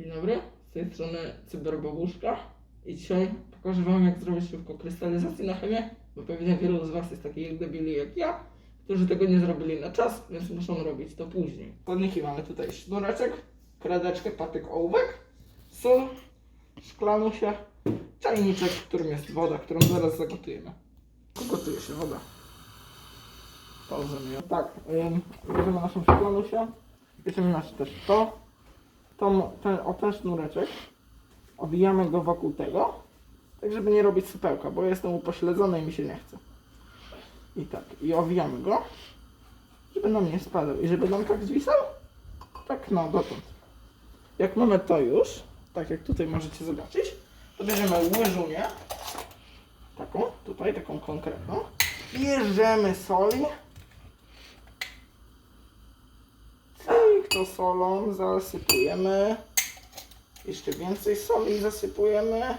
Dzień dobry, z tej strony Cyberbabuszka i dzisiaj pokażę Wam jak zrobić szybko krystalizację na chemię, bo pewnie wielu z Was jest takich debili jak ja, którzy tego nie zrobili na czas, więc muszą robić to później. Składniki mamy tutaj sznureczek, kredeczkę, patyk ołówek, sól, szklanusie, czajniczek, w którym jest woda, którą zaraz zagotujemy. Gotuje się woda. Pauzujemy ją. Tak, bierzemy naszą szklanusię, bierzemy nasz też to, tą, ten, o ten sznureczek, owijamy go wokół tego, tak żeby nie robić supełka, bo jestem upośledzony i mi się nie chce. I tak, i owijamy go, żeby nam nie spadał. I żeby nam tak zwisał, tak no dotąd. Jak mamy to już, tak jak tutaj możecie zobaczyć, to bierzemy łyżunię, taką, tutaj, taką konkretną, bierzemy soli, to solą zasypujemy, jeszcze więcej soli zasypujemy.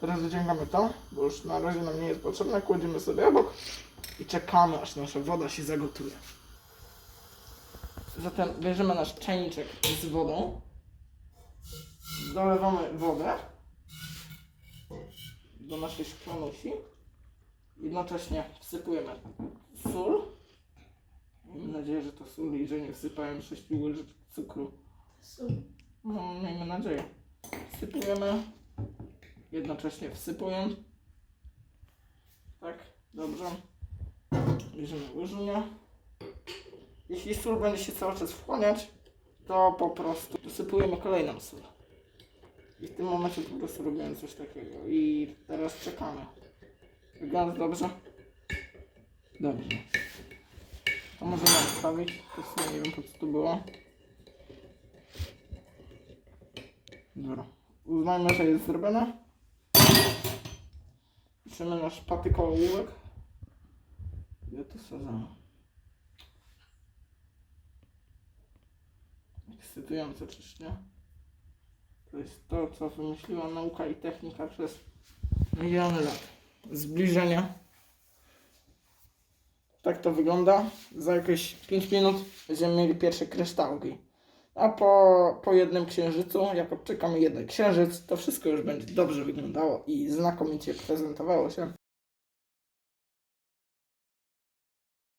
Teraz wyciągamy to, bo już na razie nam nie jest potrzebne, kładziemy sobie obok i czekamy aż nasza woda się zagotuje. Zatem bierzemy nasz czajniczek z wodą, dolewamy wodę do naszej szklanusi, jednocześnie wsypujemy sól. Nadzieję, że to sól i że nie wsypałem 6 łyżek cukru. No, miejmy nadzieję. Wsypujemy, jednocześnie wsypując. Tak, dobrze. Bierzemy łyżunię. Jeśli sól będzie się cały czas wchłaniać, to po prostu dosypujemy kolejną sól. I w tym momencie po prostu robimy coś takiego. I teraz czekamy. Wygląda dobrze? Dobrze. Możemy odstawić. To nie wiem po co to było. Dobra. Uznajmy, że jest zrobione. Piszemy nasz patyk ołówek. Ja to sadzam. Ekscytujące, czyż nie? To jest to, co wymyśliła nauka i technika przez miliony lat. Zbliżenia. Tak to wygląda. Za jakieś 5 minut będziemy mieli pierwsze kryształki. A po, po jednym księżycu, jak odczekamy jeden księżyc, to wszystko już będzie dobrze wyglądało i znakomicie prezentowało się.